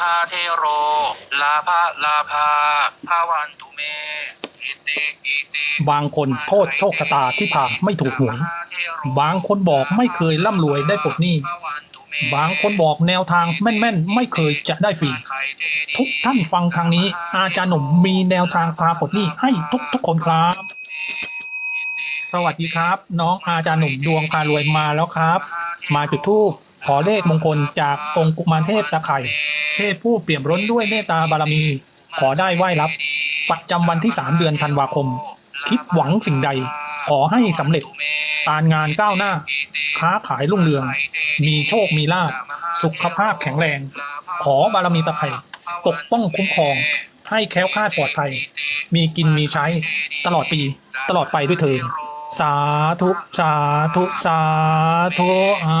หาเทโร ลาภาลาภาภาวันตุเมอิติอิติบางคนโทษโชคชะตาที่ผ่านไม่ถูกหวย บางคนบอกไม่เคยร่ำรวยได้ปลดหนี้ บางคนบอกแนวทางแม่นๆ ไม่เคยจะได้ฟรี ทุกท่านฟังทางนี้ อาจารย์หนุ่มมีแนวทางพาปลดหนี้ให้ทุกทุกๆคนครับ สวัสดีครับ น้องอาจารย์หนุ่มดวงพารวยมาแล้วครับ มาจุดธูปขอเลขมงคลจากองค์กุมารเทพตะไคร่เทพผู้เปี่ยมล้นด้วยเมตตาบารมี ขอได้ไหว้รับ ประจำวันที่ 3 เดือนธันวาคม คิดหวังสิ่งใด ขอให้สำเร็จ การงานก้าวหน้า ค้าขายรุ่งเรือง มีโชคมีลาภสุขภาพแข็งแรง ขอบารมีตะไคร่ปกป้องคุ้มครอง ให้แคล้วคลาดปลอดภัย มีกินมีใช้ ตลอดปี ตลอดไปด้วยเถิด สาธุสาธุสาธุอ่า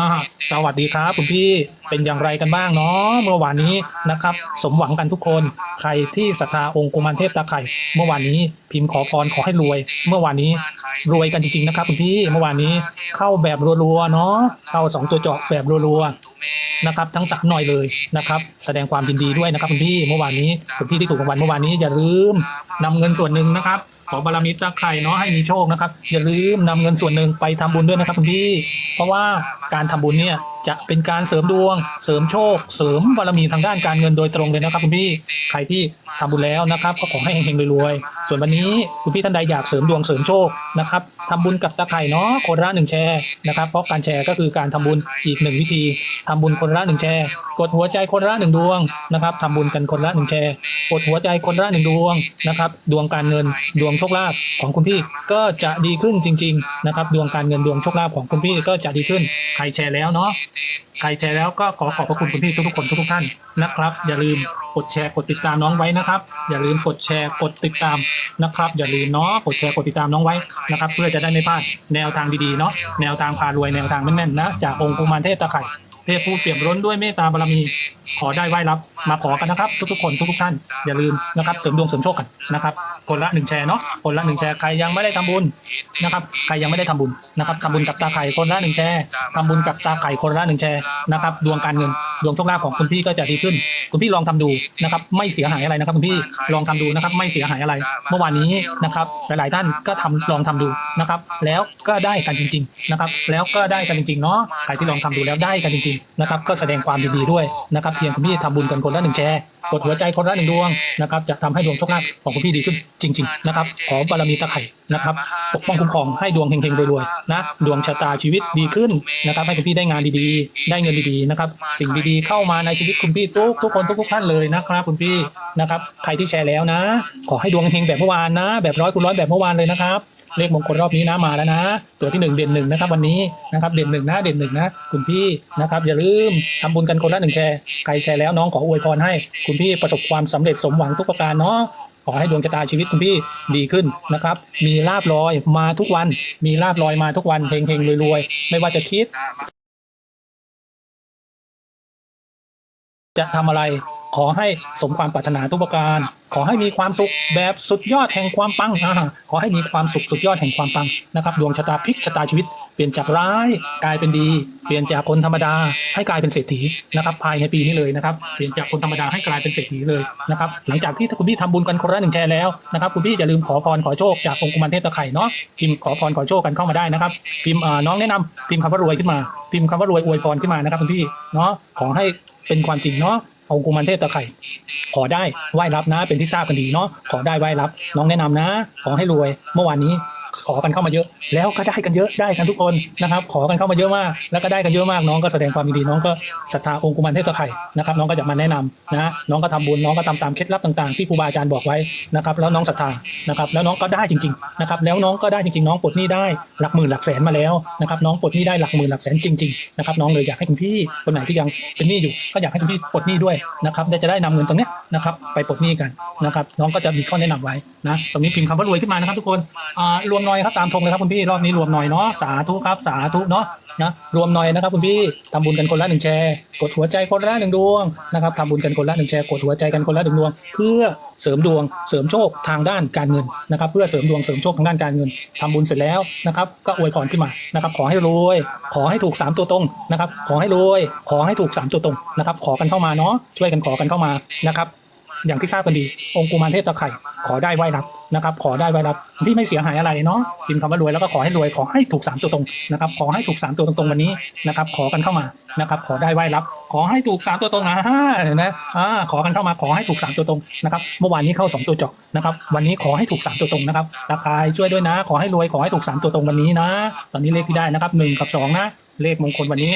สวัสดีครับคุณพี่เป็นอย่างไรกันบ้างเนาะเมื่อวานนี้นะครับ สมหวังกันทุกคนใครที่ศรัทธาองค์กุมารเทพตาไข่เมื่อวานนี้พิมพ์ขอพรขอให้รวย เมื่อวานนี้รวยกันจริงๆนะครับคุณพี่เมื่อวานนี้เข้าแบบรัวๆเนาะเข้าสองตัวเจาะแบบรัวๆนะครับ ทั้งสักหน่อยเลยนะครับ แสดงความยินดีด้วยนะครับคุณพี่เมื่อวานนี้คุณพี่ที่ถูกรางวัลเมื่อวานนี้อย่าลืมนำเงินส่วนหนึ่งนะครับ ขอบารมีตาไข่เนาะให้มีโชคนะครับ อย่าลืมนำเงินส่วนหนึ่งไปทำบุญด้วยนะครับคุณพี่ เพราะว่าการทำบุญเนี่ยจะเป็นการเสริมดวง เสริมโชค เสริมบารมีทางด้านการเงินโดยตรงเลยนะครับคุณพี่ใครที่ทำบุญแล้วนะครับ ก็ขอให้เฮงๆรวยๆส่วนวันนี้คุณพี่ท่านใดอยากเสริมดวงเสริมโชคนะครับทำบุญกับตาไข่เนาะคนละหนึ่งแชร์นะครับเพราะการแชร์ก็คือการทำบุญอีกหนึ่งวิธีทำบุญคนละหนึ่งแชร์กดหัวใจคนละหนึ่งดวงนะครับทำบุญกันคนละหนึ่งแชร์กดหัวใจคนละหนึ่งดวงนะครับดวงการเงินดวงโชคลาภของคุณพี่ก็จะดีขึ้นจริง ๆ นะครับ ดวงการเงินดวงโชคลาภของคุณพี่ก็จะดีขึ้นใครแชร์แล้วเนาะใครแชร์แล้วก็ขอขอบพระคุณคุณพี่ทุกๆคนทุกๆท่านนะครับ อย่าลืมกดแชร์กดติดตามน้องไว้นะครับ อย่าลืมกดแชร์กดติดตามนะครับ อย่าลืมเนาะกดแชร์กดติดตามน้องไว้นะครับ เพื่อจะได้ไม่พลาดแนวทางดีๆเนาะแนวทางพารวยแนวทางแม่นๆนะจากองค์กุมารเทพตะไคร่ เทพผู้เปี่ยมล้นด้วยเมตตาบารมี ขอได้ไหว้รับ มาขอกันนะครับ ทุกๆคนทุกๆท่านอย่าลืมนะครับเสริมดวงเสริมโชคกันนะครับคนละหนึ่งแชร์เนาะคนละหนึ่งแชร์ใครยังไม่ได้ทำบุญนะครับใครยังไม่ได้ทำบุญนะครับทำบุญกับตาไข่คนละหนึ่งแชร์ทำบุญกับตาไข่คนละหนึ่งแชร์นะครับดวงการเงินดวงโชคลาภของคุณพี่ก็จะดีขึ้น คุณพี่ลองทำดูนะครับไม่เสียหายอะไรนะครับคุณพี่ลองทำดูนะครับไม่เสียหายอะไร เมื่อวานนี้นะครับหลายๆท่านก็ทำลองทำดูนะครับแล้วก็ได้กันจริง ๆนะครับ แล้วก็ได้กันจริงๆเนาะใครที่ลองทำดูแล้วได้กันจริงนะครับก็แสดงความยินดีด้วยนะครับเพียงคุณพี่ทำบุญกันคนละหนึ่งแชร์กดหัวใจคนละหนึ่งดวงนะครับจะทำให้ดวงโชคลาภของคุณพี่ดีขึ้นจริง ๆ นะครับ ขอบารมีตะไคร่นะครับปกป้องคุ้มครองให้ดวงเฮงๆรวยๆนะดวงชะตาชีวิตดีขึ้นนะครับให้คุณพี่ได้งานดีๆ ได้เงินดีๆนะครับสิ่งดีๆเข้ามาในชีวิตคุณพี่ทุกทุกคนทุกๆท่านเลยนะครับคุณพี่นะครับใครที่แชร์แล้วนะ ขอให้ดวงเฮงแบบเมื่อวานนะ แบบร้อยคูณร้อยแบบเมื่อวานเลยนะครับ เลขมงคลรอบนี้นะมาแล้วนะ ตัวที่หนึ่งเด่นหนึ่งนะครับวันนี้นะครับเด่นหนึ่งนะเด่นหนึ่งนะคุณพี่นะครับอย่าลืมทำบุญกันคนละหนึ่งแชร์ใครแชร์แล้วน้องขออวยพรให้ คุณพี่ประสบความสำเร็จสมหวังทุกประการเนาะขอให้ดวงชะตาชีวิตคุณพี่ดีขึ้นนะครับ มีลาบลอยมาทุกวัน มีลาบลอยมาทุกวันเฮงๆรวยๆ ไม่ว่าจะคิด จะทำอะไร ขอให้สมความปรารถนาทุกประการ ขอให้มีความสุขแบบสุดยอดแห่งความปังอ่าขอให้มีความสุขสุดยอดแห่งความปังนะครับ ดวงชะตาพลิกชะตาชีวิต เปลี่ยนจากร้ายกลายเป็นดี เปลี่ยนจากคนธรรมดาให้กลายเป็นเศรษฐีนะครับ ภายในปีนี้เลยนะครับ เปลี่ยนจากคนธรรมดาให้กลายเป็นเศรษฐีเลยนะครับ หลังจากที่คุณพี่ทำบุญกันคนละหนึ่งแชร์แล้วนะครับคุณพี่อย่าลืมขอพรขอโชคจากองค์กุมารเทพตะไคร่เนาะ พิมพ์ขอพรขอโชคกันเข้ามาได้นะครับ พิมพ์เอ่อน้องแนะนำพิมพ์คำว่ารวยขึ้นมา พิมพ์คำว่ารวยอวยพรขึ้นมานะครับคุณพี่เนาะ ขอให้เป็นความจริงเนาะ เอากุมารเทพตะไคร่ขอได้ไหว้รับนะ เป็นที่ทราบกันดีเนาะขอได้ไหว้รับ น้องแนะนำนะ ขอให้รวย เมื่อวานนี้ ขอกันเข้ามาเยอะ แล้วก็ได้กันเยอะได้กันทุกคนนะครับ ขอกันเข้ามาเยอะมากแล้วก็ได้กันเยอะมากน้องก็แสดงความยินดีน้องก็ศรัทธาองค์กุมารเทพตะไคร่นะครับน้องก็จะมาแนะนำนะน้องก็ทำบุญน้องก็ทำตามเคล็ดลับต่างๆ ที่ครูบาอาจารย์บอกไว้นะครับแล้วน้องศรัทธานะครับแล้วน้องก็ได้จริงๆนะครับแล้วน้องก็ได้จริงๆ น้องปลดหนี้ได้หลักหมื่นหลักแสนมาแล้วนะครับน้องปลดหนี้ได้หลักหมื่นหลักแสนจริงๆนะครับน้องเลยอยากให้คุณพี่คนไหนที่ยังเป็นหนี้อยู่ ก็อยากให้คุณพี่ปลดหนี้ด้วยนะครับได้จะได้นำเงินตรงนี้นะครับไปปลดหนี้กันนะครับน้องก็จะมีข้อแนะนำไว้นะตรงนี้พิมพ์คำว่ารวยขึ้นมานะครับทุกคนอ่ารวมหน่อยครับตามธงเลยครับคุณพี่รอบนี้รวมหน่อยเนาะสาธุครับสาธุเนาะนะรวมหน่อยนะครับคุณพี่ทำบุญกันคนละหนึ่งแชร์ กดหัวใจคนละหนึ่งดวงนะครับทำบุญกันคนละหนึ่งแชร์กดหัวใจกันคนละหนึ่งดวง เพื่อเสริมดวงเสริมโชคทางด้านการเงินนะครับเพื่อเสริมดวงเสริมโชคทางด้านการเงินทำบุญเสร็จแล้วนะครับก็อวยพรขึ้นมานะครับขอให้รวย ขอให้ถูกสามตัวตรงนะครับขอให้รวย ขอให้ถูกสามตัวตรงนะครับขอกันเข้ามาเนาะช่วยกันขอกันเข้ามานะครับ อย่างที่ทราบกันดี องค์กุมารเทพตะไคร่ขอได้ไหวรับนะครับ ขอได้ไหวรับพี่ไม่เสียหายอะไรเนาะพิมพ์คำว่ารวยแล้วก็ขอให้รวยขอให้ถูกสามตัวตรงนะครับขอให้ถูกสามตัวตรงๆวันนี้นะครับ ขอกันเข้ามานะครับ ขอได้ไหวรับ ขอให้ถูกสามตัวตรงนะเห็นไหมอ่าขอกันเข้ามาขอให้ถูกสามตัวตรงนะครับเมื่อวานนี้เข้าสองตัวจาะนะครับ วันนี้ขอให้ถูกสามตัวตรงนะครับราคาช่วยด้วยนะ ขอให้รวยขอให้ถูกสามตัวตรงวันนี้นะ ตอนนี้เลขที่ได้นะครับหนึ่งกับสองนะ เลขมงคลวันนี้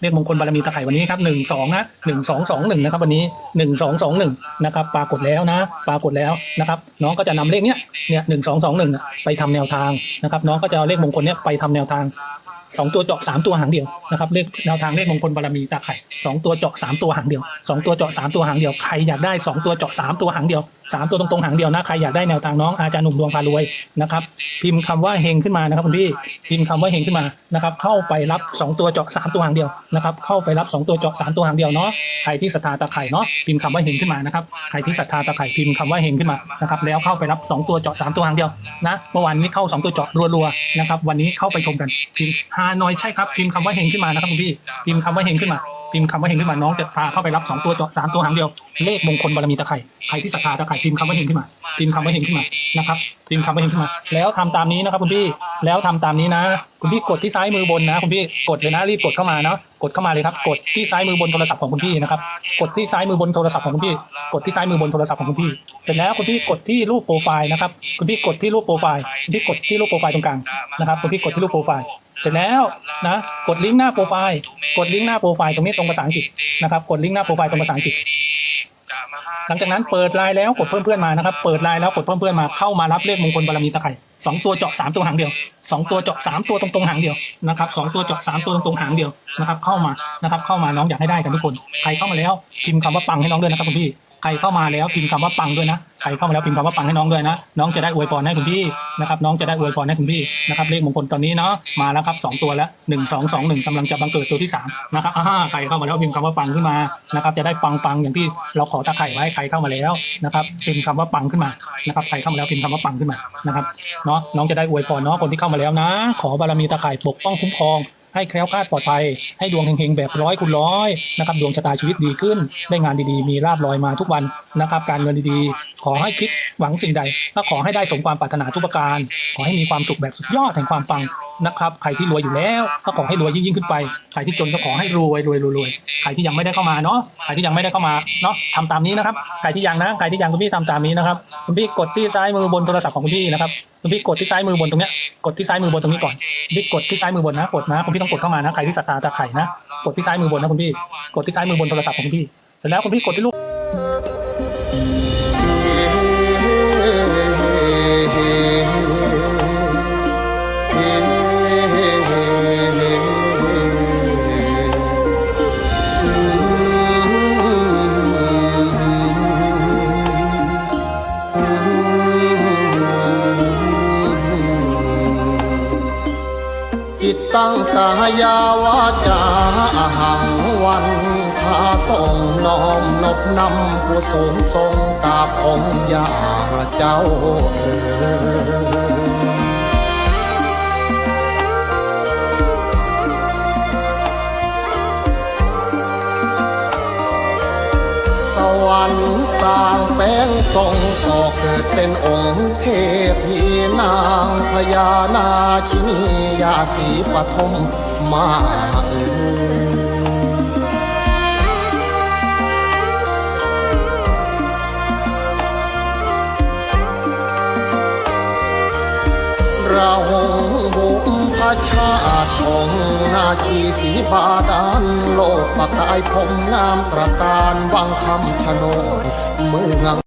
เลขมงคลบารมีตะไคร่วันนี้ครับหนึ่งสองนะหนึ่งสองสองหนึ่งนะครับ วันนี้หนึ่งสองสองหนึ่งนะครับ ปรากฏแล้วนะ ปรากฏแล้วนะครับ น้องก็จะนำเลขเนี้ยเนี่ยหนึ่งสองสองหนึ่งไปทำแนวทางนะครับ น้องก็จะเอาเลขมงคลเนี้ยไปทำแนวทาง สองตัวเจาะสามตัวหางเดียวนะครับเลขแนวทางเลขมงคลบารมีตาไข่สองตัวเจาะสามตัวหางเดียวสองตัวเจาะสามตัวหางเดียวใครอยากได้สองตัวเจาะสามตัวหางเดียวสามตัวตรงๆหางเดียวนะใครอยากได้แนวทางน้องอาจารย์หนุ่มดวงพารวยนะครับพิมพ์คำว่าเฮงขึ้นมานะครับคุณพี่พิมพ์คำว่าเฮงขึ้นมานะครับเข้าไปรับสองตัวเจาะสามตัวหางเดียวนะครับเข้าไปรับสองตัวเจาะสามตัวหางเดียวเนาะใครที่ศรัทธาตาไข่เนาะพิมพ์คำว่าเฮงขึ้นมานะครับใครที่ศรัทธาตาไข่พิมพ์คำว่าเฮงขึ้นมานะครับแล้วเข้าไปรับสองตัวเจาะสามตัวหางเดียวนะเมื่อวานนี้เข้าสองตัวเจาะรัวๆนะครับวันนี้เข้าไปชมกันพิมพ์านอยใช่ครับพิมพ์คำว่าเฮงขึ้นมานะครับคุณพี่พิมพ์คำว่าเฮงขึ้นมาพิมพ์คำว่าเฮงขึ้นมาน้องจะพาเข้าไปรับสองตัวเจาะสามตัวหางเดียว เลขมงคลบารมีตะไคร่ใครที่ศรัทธาตะไคร่พิมพ์คำว่าเฮงขึ้นมา พิมพ์คำว่าเฮงขึ้นมานะครับพิมพ์คำว่าเฮงขึ้นมา แล้วทำตามนี้นะครับคุณพี่แล้วทำตามนี้นะ คุณพี่กดที่ซ้ายมือบนนะ คุณพี่กดเลยนะรีบกดเข้ามาเนาะกดเข้ามาเลยครับ กดที่ซ้ายมือบนโทรศัพท์ของคุณพี่นะครับกดที่ซ้ายมือบนโทรศัพท์ของคุณพี่ กดที่ซ้ายมือบนโทรศัพท์ของคุณพี่ เสร็จแล้วคุณพี่กดที่รูปโปรไฟล์นะครับคุณพี่กดที่รูปโปรไฟล์คุณพี่กดที่รูปโปรไฟล์ตรงกลางนะครับคุณพี่กดที่รูปโปรไฟล์ เสร็จแล้วนะกดลิงก์หน้าโปรไฟล์กดลิงก์หน้าโปรไฟล์ตรงนี้ตรงภาษาอังกฤษนะครับกดลิงก์หน้าโปรไฟล์ตรงภาษาอังกฤษหลังจากนั้นเปิดไลน์แล้วกดเพิ่มเพื่อนมานะครับ เปิดไลน์แล้วกดเพิ่มเพื่อนมาเข้ามารับเลขมงคลบารมีตะไคร่สองตัวเจาะสามตัวหางเดียวสองตัวเจาะสามตัวตรงๆหางเดียวนะครับสองตัวเจาะสามตัวตรงๆหางเดียวนะครับ เข้ามานะครับ เข้ามาน้องอยากให้ได้กันทุกคน ใครเข้ามาแล้วพิมพ์คำว่าปังให้น้องด้วยนะครับคุณพี่ ใครเข้ามาแล้วพิมพ์คำว่าปังด้วยนะใครเข้ามาแล้วพิมพ์คำว่าปังให้น้องด้วยนะน้องจะได้อวยพรให้คุณพี่นะครับน้องจะได้อวยพรให้คุณพี่นะครับเลขมงคลตอนนี้เนาะมาแล้วครับสองตัวแล้วหนึ่งสองสองหนึ่งกำลังจะบังเกิดตัวที่สามนะครับอ่าใครเข้ามาแล้วพิมพ์คำว่าปังขึ้นมานะครับจะได้ปังปังอย่างที่เราขอตะไคร่ไว้ใครเข้ามาแล้วนะครับพิมพ์คำว่าปังขึ้นมานะครับใครเข้ามาแล้วพิมพ์คำว่าปังขึ้นมานะครับเนาะน้องจะได้อวยพรเนาะคนที่เข้ามาแล้วนะ ขอบารมีตะไคร่ปกป้องคุ้มครอง ให้แคล้วคลาดปลอดภัย ให้ดวงเฮงๆแบบร้อยคุณร้อยนะครับดวงชะตาชีวิตดีขึ้น ได้งานดีๆ มีลาบลอยมาทุกวันนะครับการเงินดีๆ ขอให้คิดหวังสิ่งใดก็ขอให้ได้สมความปรารถนาทุกประการ ขอให้มีความสุขแบบสุดยอดแห่งความฟัง นะครับ ใครที่รวยอยู่แล้วก็ขอให้รวยยิ่งๆขึ้นไป ใครที่จนก็ขอให้รวยรวยรวยรวยใครที่ยังไม่ได้เข้ามาเนาะ ใครที่ยังไม่ได้เข้ามาเนาะทำตามนี้นะครับ ใครที่ยังนะ ใครที่ยังคุณพี่ทำตามนี้นะครับ คุณพี่กดที่ซ้ายมือบนโทรศัพท์ของคุณพี่นะครับ คุณพี่กดที่ซ้ายมือบนตรงเนี้ย กดที่ซ้ายมือบนตรงนี้ก่อนพี่กดที่ซ้ายมือบนนะ กดนะ คุณพี่ต้องกดเข้ามานะ ใครที่ศรัทธาตาไข่นะ กดที่ซ้ายมือบนนะคุณพี่ กดที่ซ้ายมือบนโทรศัพท์ของคุณพี่ เสร็จแล้วคุณพี่กดที่รูปายาวาจาอาหังวันทาส่งน้อมนบนำผู้สูงทรงตาบองค์ยาเจ้าเอ๋ วรรค์สร้างแป้งทรงก่อเกิดเป็นองค์เทพีนางพญานาชินียาสีปฐมมาเอ ชาติของนาชีสีบาดาลโลกปะกายผมงามตระการวังคำชนโนดเมือง